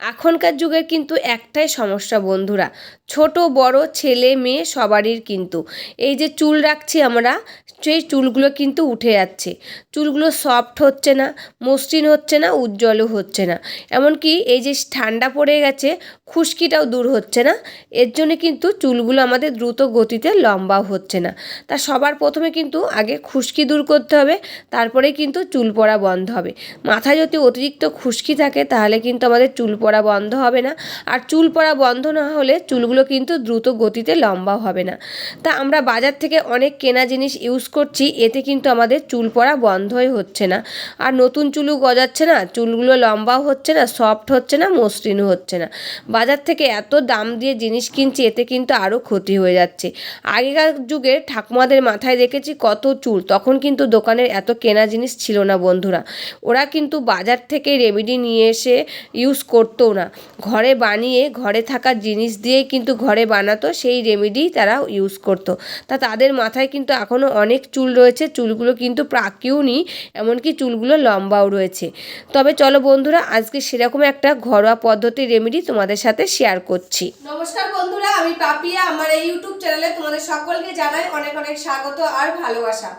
এখনকার যুগের কিন্তু একটাই সমস্যা বন্ধুরা, ছোট, বড়, ছেলে, মেয়ে সবারই কিন্তু। এই যে চুল রাখছি আমরা, সেই চুলগুলো কিন্তু উঠে যাচ্ছে। চুলগুলো সফট হচ্ছে না, মসৃণ হচ্ছে না, উজ্জ্বলও হচ্ছে না। এমনকি এই যে ঠান্ডা পড়ে গেছে, খুশকিটাও দূর হচ্ছে না। এর জন্য কিন্তু চুলগুলো আমাদের দ্রুত গতিতে লম্বাও হচ্ছে না। তা সবার প্রথমে কিন্তু আগে খুশকি দূর করতে হবে তারপরে কিন্তু চুল পড়া বন্ধ হবে। মাথায় যদি অতিরিক্ত খুশকি থাকে, তাহলে কিন্তু আমাদের চুল পড়া বন্ধ হবে না। আর চুল পড়া বন্ধ না হলে চুলগুলো কিন্তু দ্রুত গতিতে লম্বাও হবে না। তা আমরা বাজার থেকে অনেক কেনা জিনিস ইউজ করছি, এতে কিন্তু আমাদের চুল পড়া বন্ধই হচ্ছে না। আর নতুন চুলও গজাচ্ছে না, চুলগুলো লম্বাও হচ্ছে না সফট হচ্ছে না, মসৃণও হচ্ছে না। বাজার থেকে এত দাম দিয়ে জিনিস কিনছি, এতে কিন্তু আরও ক্ষতি হয়ে যাচ্ছে। আগেকার যুগে ঠাকুমাদের মাথায় দেখেছি কত চুল, তখন কিন্তু দোকানের এত কেনা জিনিস ছিল না বন্ধুরা। ওরা কিন্তু বাজার থেকে রেমেডি নিয়ে এসে ইউজ করতো। না। ঘরে বানিয়ে ঘরে থাকা জিনিস দিয়েই কিন্তু ঘরে বানাতো, সেই রেমেডি তারা ইউজ করতো। তা তাদের মাথায় কিন্তু এখনও অনেক চুল রয়েছে, চুলগুলো কিন্তু প্রাকিও নি এমনকি চুলগুলো লম্বাও রয়েছে। তবে চলো বন্ধুরা, আজকে সেরকম একটা ঘরোয়া পদ্ধতির রেমেডি তোমাদের সাথে শেয়ার করছি। নমস্কার বন্ধুরা, আমি পাপিয়া। আমার এই ইউটিউব চ্যানেলে তোমাদের সকলকে জানাই অনেক অনেক স্বাগত আর ভালোবাসা।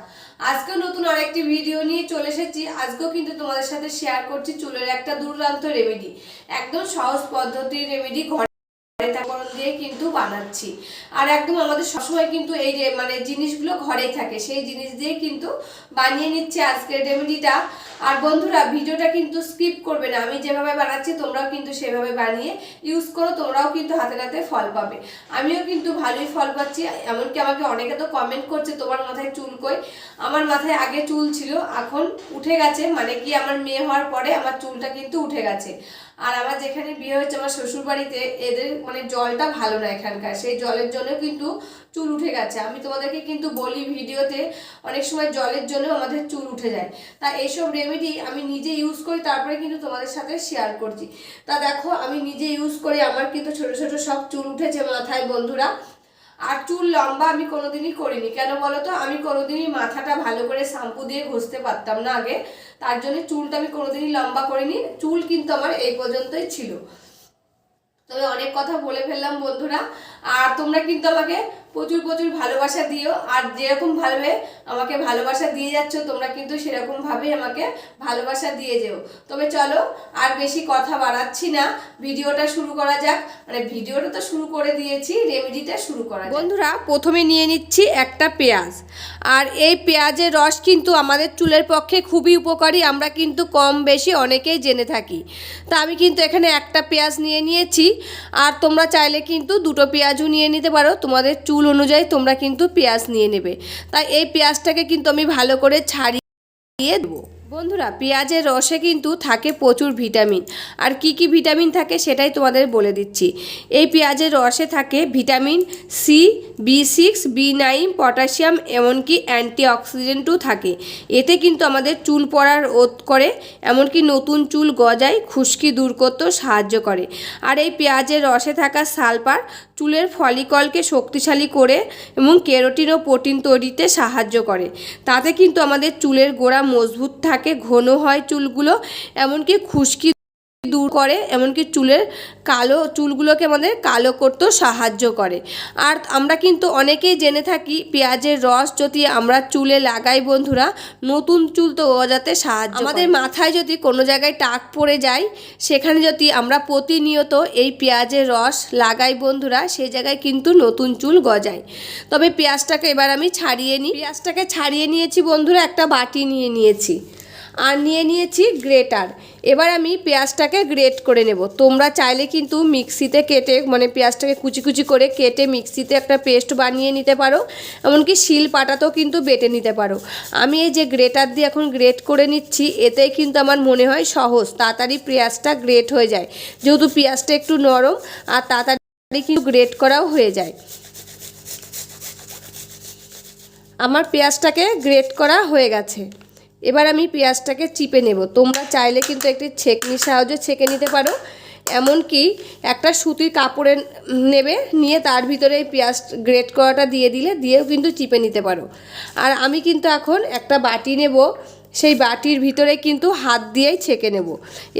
আজকেও নতুন আরেকটি ভিডিও নিয়ে চলে এসেছি। আজকেও কিন্তু তোমাদের সাথে শেয়ার করছি চুলের একটা দুর্দান্ত রেমেডি একদম সহজ পদ্ধতির রেমেডি দিয়ে কিন্তু বানাচ্ছি। আর একদম আমাদের সবসময় কিন্তু এই যে মানে জিনিসগুলো ঘরেই থাকে, সেই জিনিস দিয়ে কিন্তু বানিয়ে নিচ্ছে আজকের রেমেডিটা। আর বন্ধুরা, ভিডিওটা কিন্তু স্কিপ করবে না। আমি যেভাবে বানাচ্ছি, তোমরাও কিন্তু সেভাবে বানিয়ে ইউজ করো, তোমরাও কিন্তু হাতে হাতে ফল পাবে। আমিও কিন্তু ভালোই ফল পাচ্ছি, এমনকি আমাকে অনেকে তো কমেন্ট করছে, তোমার মাথায় চুল কই? আমার মাথায় আগে চুল ছিল, এখন উঠে গেছে। মানে কি, আমার মেয়ে হওয়ার পরে আমার চুলটা কিন্তু উঠে গেছে। আর আমার যেখানে বিয়ে হয়েছে আমার শ্বশুর বাড়িতে এদের মানে জলটা ভালো না এখানকার। সেই জলের জন্য কিন্তু চুল উঠে গেছে। আমি তোমাদেরকে কিন্তু বলি ভিডিওতে, অনেক সময় জলের জন্য আমাদের চুল উঠে যায়। তা এইসব রেমেডি আমি নিজে ইউজ করি, তারপরে কিন্তু তোমাদের সাথে শেয়ার করছি। তা দেখো, আমি নিজে ইউজ করি, আমার কিন্তু ছোট ছোট সব চুল উঠেছে মাথায়, বন্ধুরা। আর চুল লম্বা আমি কোনোদিনই করিনি। কেন বলো তো আমি কোনোদিনই মাথাটা ভালো করে শ্যাম্পু দিয়ে ঘষতে পারতাম না আগে। তার জন্য চুলটা আমি কোনোদিনই লম্বা করিনি। চুল কিন্তু আমার এই পর্যন্তই ছিল। তবে অনেক কথা বলে ফেললাম বন্ধুরা। আর তোমরা কিন্তু আমাকে প্রচুর প্রচুর ভালোবাসা দিও। আর যেরকম ভাবে আমাকে ভালোবাসা দিয়ে যাচ্ছ, তোমরা কিন্তু সেরকম ভাবেই আমাকে ভালোবাসা দিয়ে যেও। তবে চলো, আর বেশি কথা বাড়াচ্ছি না। ভিডিওটা শুরু করা যাক। মানে ভিডিওটা তো শুরু করে দিয়েছি, রেমেডিটা শুরু করা বন্ধুরা, প্রথমে নিয়ে নিচ্ছি একটা পেঁয়াজ। আর এই পেঁয়াজের রস কিন্তু আমাদের চুলের পক্ষে খুবই উপকারী। আমরা কিন্তু কম বেশি অনেকেই জেনে থাকি। তা আমি কিন্তু এখানে একটা পেঁয়াজ নিয়ে নিয়েছি। আর তোমরা চাইলে কিন্তু দুটো পেঁয়াজও নিয়ে নিতে পারো। তোমাদের চুল অনুযায়ী তোমরা কিন্তু পেঁয়াজ নিয়ে নেবে। তাই এই পেঁয়াজটাকে কিন্তু আমি ভালো করে ছাড়িয়ে দেবো। বন্ধুরা, পেঁয়াজের রসে কিন্তু থাকে প্রচুর ভিটামিন। আর কি কি ভিটামিন থাকে সেটাই তোমাদের বলে দিচ্ছি। এই পেঁয়াজের রসে থাকে vitamin C B six, B nine, potassium, এমনকি অ্যান্টিঅক্সিডেন্টও থাকে। এতে কিন্তু আমাদের চুল পড়ার রোধ করে, এমনকি নতুন চুল গজায় খুশকি দূর করতেও সাহায্য করে। আর এই পেঁয়াজের রসে থাকা সালফার চুলের ফলিকলকে শক্তিশালী করে এবং কেরোটিন ও প্রোটিন তৈরিতে সাহায্য করে। তাতে কিন্তু আমাদের চুলের গোড়া মজবুত থাকে, ঘন হয় চুলগুলো, এমনকি খুশকি দূর করে, এমনকি চুলের কালো, চুলগুলোকে আমাদের কালো করতেও সাহায্য করে। আর আমরা কিন্তু অনেকেই জেনে থাকি, পেঁয়াজের রস যদি আমরা চুলে লাগাই বন্ধুরা, নতুন চুল তো গজাতে সাহায্য আমাদের মাথায় যদি কোনো জায়গায় টাক পড়ে যায়, সেখানে যদি আমরা প্রতিনিয়ত এই পেঁয়াজের রস লাগাই বন্ধুরা সেই জায়গায় কিন্তু নতুন চুল গজায় তবে পেঁয়াজটাকে এবার আমি ছাড়িয়ে নিই। পেঁয়াজটাকে ছাড়িয়ে নিয়েছি বন্ধুরা, একটা বাটি নিয়ে নিয়েছি। আর নিয়ে নিয়েছি গ্রেটার। এবার আমি পেঁয়াজটাকে গ্রেট করে নেব। তোমরা চাইলে কিন্তু মিক্সিতে কেটে মানে পেঁয়াজটাকে কুচি কুচি করে কেটে মিক্সিতে একটা পেস্ট বানিয়ে নিতে পারো। এমনকি শিল পাটাতেও কিন্তু বেটে নিতে পারো। আমি এই যে গ্রেটার দিয়ে এখন গ্রেট করে নিচ্ছি, এতেই কিন্তু আমার মনে হয় সহজ। তাড়াতাড়ি পেঁয়াজটা গ্রেট হয়ে যায়। যেহেতু পেঁয়াজটা একটু নরম, আর তাড়াতাড়ি কিন্তু গ্রেট করাও হয়ে যায়। আমার পেঁয়াজটাকে গ্রেট করা হয়ে গেছে। এবার আমি পেঁয়াজটাকে চিপে নেব। তোমরা চাইলে কিন্তু একটি ছেঁকনির সাহায্যে ছেঁকে নিতে পারো। এমনকি একটা সুতির কাপড়ে নেবে, নিয়ে তার ভিতরে এই পেঁয়াজ গ্রেট করাটা দিয়ে দিলে, দিয়েও কিন্তু চিপে নিতে পারো। আর আমি কিন্তু এখন একটা বাটি নেব। সেই বাটির ভিতরে কিন্তু হাত দিয়েই ছেঁকে নেব।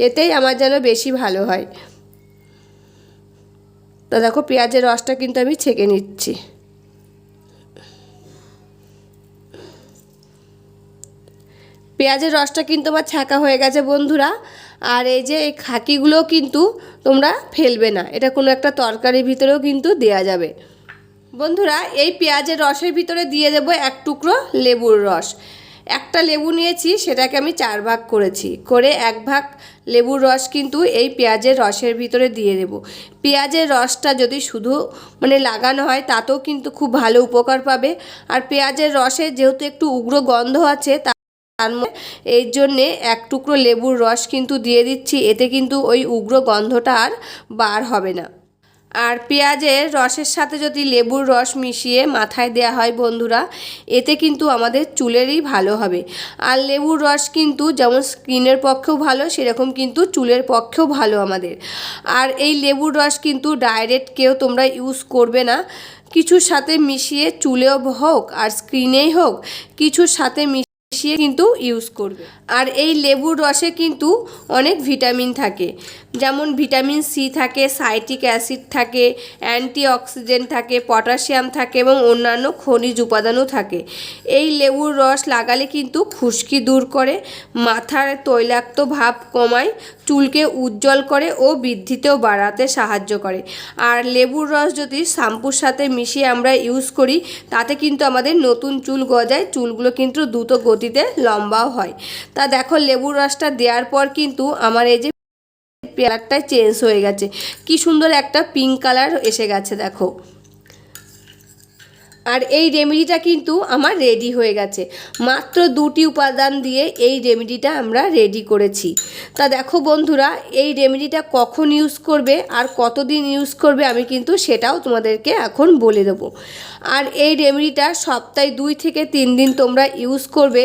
এতেই আমার যেন বেশি ভালো হয়। তো দেখো, পেঁয়াজের রসটা কিন্তু আমি ছেঁকে নিচ্ছি। পেঁয়াজের রসটা কিন্তু আমার ছাঁকা হয়ে গেছে বন্ধুরা। আর এই যে এই খাকিগুলো কিন্তু তোমরা ফেলবে না। এটা কোনো একটা তরকারির ভিতরেও কিন্তু দেয়া যাবে। বন্ধুরা, এই পেঁয়াজের রসের ভিতরে দিয়ে দেবো এক টুকরো লেবুর রস। একটা লেবু নিয়েছি, সেটাকে আমি চার ভাগ করেছি। করে এক ভাগ লেবুর রস কিন্তু এই পেঁয়াজের রসের ভিতরে দিয়ে দেব। পেঁয়াজের রসটা যদি শুধু মানে লাগানো হয়, তাতেও কিন্তু খুব ভালো উপকার পাবে। আর পেঁয়াজের রসে যেহেতু একটু উগ্র গন্ধ আছে তার জন্যে এক টুকরো লেবুর রস কিন্তু দিয়ে দিচ্ছি, এতে কিন্তু ওই উগ্র গন্ধটা আর বার হবে না। আর পেঁয়াজের রসের সাথে যদি লেবুর রস মিশিয়ে মাথায় দেওয়া হয় বন্ধুরা, এতে কিন্তু আমাদের চুলেরই ভালো হবে। আর লেবুর রস কিন্তু যেমন স্কিনের পক্ষেও ভালো, সেরকম কিন্তু চুলের পক্ষেও ভালো আমাদের। আর এই লেবুর রস কিন্তু ডাইরেক্ট কেউ তোমরা ইউজ করবে না। কিছুর সাথে মিশিয়ে চুলেও হোক আর স্কিনেই হোক, কিছুর সাথে মিশিয়ে মিশিয়ে কিন্তু ইউজ করবে। আর এই লেবুর রসে কিন্তু অনেক ভিটামিন থাকে। যেমন ভিটামিন সি থাকে, সাইটিক অ্যাসিড থাকে, অ্যান্টিঅক্সিডেন্ট থাকে, পটাশিয়াম থাকে এবং অন্যান্য খনিজ উপাদানও থাকে। এই লেবুর রস লাগালে কিন্তু খুশকি দূর করে, মাথার তৈলাক্ত ভাব কমায়, চুলকে উজ্জ্বল করে ও বৃদ্ধিতেও বাড়াতে সাহায্য করে। আর লেবুর রস যদি শ্যাম্পুর সাথে মিশিয়ে আমরা ইউজ করি, তাতে কিন্তু আমাদের নতুন চুল গজায়, চুলগুলো কিন্তু দ্রুত গতিতে লম্বাও হয়। তা দেখো, লেবুর রসটা দেওয়ার পর কিন্তু আমার এই যে পেয়ারটা চেঞ্জ হয়ে গেছে। কি সুন্দর একটা পিঙ্ক কালার এসে গেছে দেখো। আর এই রেমেডিটা কিন্তু আমার রেডি হয়ে গেছে। মাত্র দুটি উপাদান দিয়ে এই রেমেডিটা আমরা রেডি করেছি। তা দেখো বন্ধুরা, এই রেমেডিটা কখন ইউজ করবে আর কতদিন ইউজ করবে আমি কিন্তু সেটাও তোমাদেরকে এখন বলে দেবো। আর এই রেমেডিটা সপ্তাহে দুই থেকে তিন দিন তোমরা ইউজ করবে।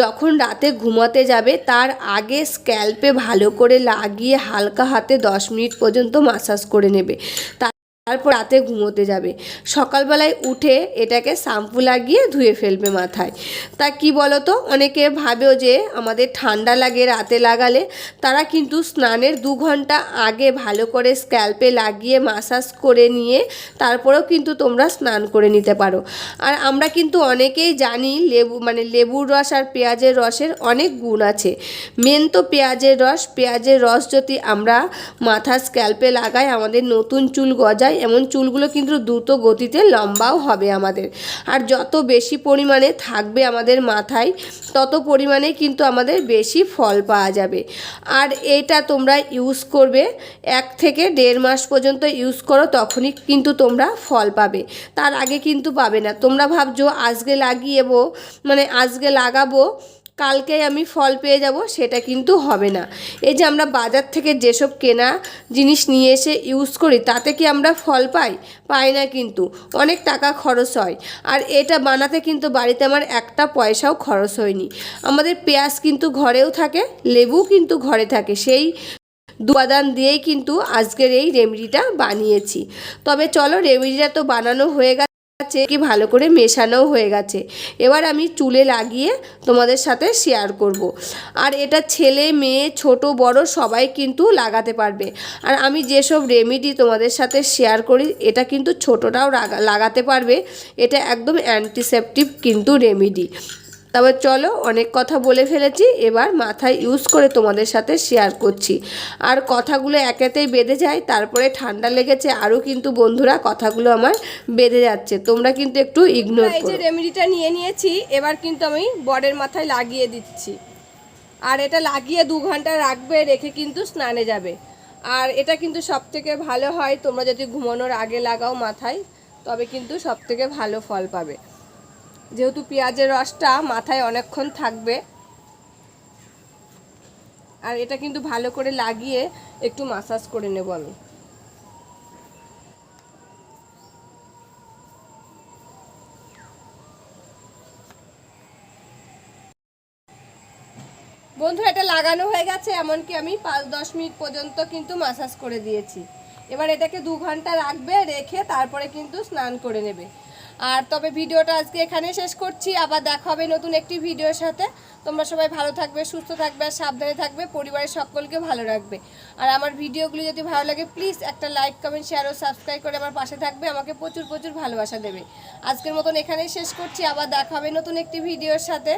যখন রাতে ঘুমাতে যাবে, তার আগে স্ক্যাল্পে ভালো করে লাগিয়ে হালকা হাতে দশ মিনিট পর্যন্ত মাসাজ করে নেবে। তা তারপর রাতে ঘুমোতে যাবে। সকালবেলায় উঠে এটাকে শ্যাম্পু লাগিয়ে ধুয়ে ফেলবে মাথায়। তা কি বলো তো অনেকে ভাবেও যে আমাদের ঠান্ডা লাগে, রাতে লাগালে। তারা কিন্তু স্নানের দু ঘণ্টা আগে ভালো করে স্ক্যাল্পে লাগিয়ে মাসাজ করে নিয়ে তারপরেও কিন্তু তোমরা স্নান করে নিতে পারো। আর আমরা কিন্তু অনেকেই জানি লেবু মানে লেবুর রস আর পেঁয়াজের রসের অনেক গুণ আছে। মেন তো পেঁয়াজের রস। পেঁয়াজের রস যদি আমরা মাথা স্ক্যাল্পে লাগাই, আমাদের নতুন চুল গজায় এমন চুলগুলো কিন্তু দ্রুত গতিতে লম্বাও হবে আমাদের। আর যত বেশি পরিমাণে থাকবে আমাদের মাথায়, তত পরিমাণে কিন্তু আমাদের বেশি ফল পাওয়া যাবে। আর এটা তোমরা ইউজ করবে, এক থেকে দেড় মাস পর্যন্ত ইউজ করো, তখনই কিন্তু তোমরা ফল পাবে। তার আগে কিন্তু পাবে না। তোমরা ভাবছ, আজকে লাগিয়েবো মানে আজকে লাগাবো কালকে আমি ফল পেয়ে যাব, সেটা কিন্তু হবে না। এই যে আমরা বাজার থেকে যেসব কেনা জিনিস নিয়ে এসে ইউজ করি, তাতে কি আমরা ফল পাই? পাই না কিন্তু। অনেক টাকা খরচ হয়। আর এটা বানাতে কিন্তু বাড়িতে আমার একটা পয়সাও খরচ হয়নি। আমাদের পেঁয়াজ কিন্তু ঘরেও থাকে লেবু কিন্তু ঘরে থাকে। সেই দুপাদান দিয়েই কিন্তু আজকের এই রেমেডিটা বানিয়েছি। তবে চলো রেমেডিটা তো বানানো হয়ে গেছে। গেছে কি ভালো করে মেশানোও হয়ে গেছে। এবার আমি চুলে লাগিয়ে তোমাদের সাথে শেয়ার করব। আর এটা ছেলে, মেয়ে, ছোট, বড় সবাই কিন্তু লাগাতে পারবে। আর আমি যেসব রেমেডি তোমাদের সাথে শেয়ার করি, এটা কিন্তু ছোটটাও লাগাতে পারবে। এটা একদম অ্যান্টিসেপটিভ কিন্তু রেমেডি তবে চলো অনেক কথা বলে ফেলেছি এবার মাথায় ইউজ করে তোমাদের সাথে শেয়ার করছি। আর কথাগুলো একেতেই বেঁধে যায় তারপরে ঠান্ডা লেগেছে আরও কিন্তু বন্ধুরা কথাগুলো আমার বেঁধে যাচ্ছে তোমরা কিন্তু একটু ইগনোর এই যে রেমেডিটা নিয়ে নিয়েছি এবার কিন্তু আমি বডের মাথায় লাগিয়ে দিচ্ছি। আর এটা লাগিয়ে দু ঘণ্টা রাখবে রেখে কিন্তু স্নানে যাবে। আর এটা কিন্তু সব থেকে ভালো হয় তোমরা যদি ঘুমানোর আগে লাগাও মাথায় তবে কিন্তু সব থেকে ভালো ফল পাবে। যেহেতু পেঁয়াজের রসটা মাথায় অনেকক্ষণ থাকবে। আর এটা কিন্তু ভালো করে লাগিয়ে একটু মাসাজ করে নেব আমি। বন্ধু, এটা লাগানো হয়ে গেছে, এমনকি আমি পাঁচ দশ মিনিট পর্যন্ত কিন্তু মাসাজ করে দিয়েছি। এবার এটাকে দু ঘণ্টা রাখবে, রেখে তারপরে কিন্তু স্নান করে নেবে। আর তবে ভিডিওটা আজকে এখানে শেষ করছি। আবার দেখা হবে নতুন একটি ভিডিওর সাথে। তোমরা সবাই ভালো থাকবে, সুস্থ থাকবে, আর সাবধানে থাকবে। পরিবারের সকলকে ভালো রাখবে। আর আমার ভিডিওগুলি যদি ভালো লাগে প্লিজ একটা লাইক কমেন্ট শেয়ার ও সাবস্ক্রাইব করে আমার পাশে থাকবে। আমাকে প্রচুর প্রচুর ভালোবাসা দেবে। আজকের মতন এখানেই শেষ করছি। আবার দেখা হবে নতুন একটি ভিডিওর সাথে।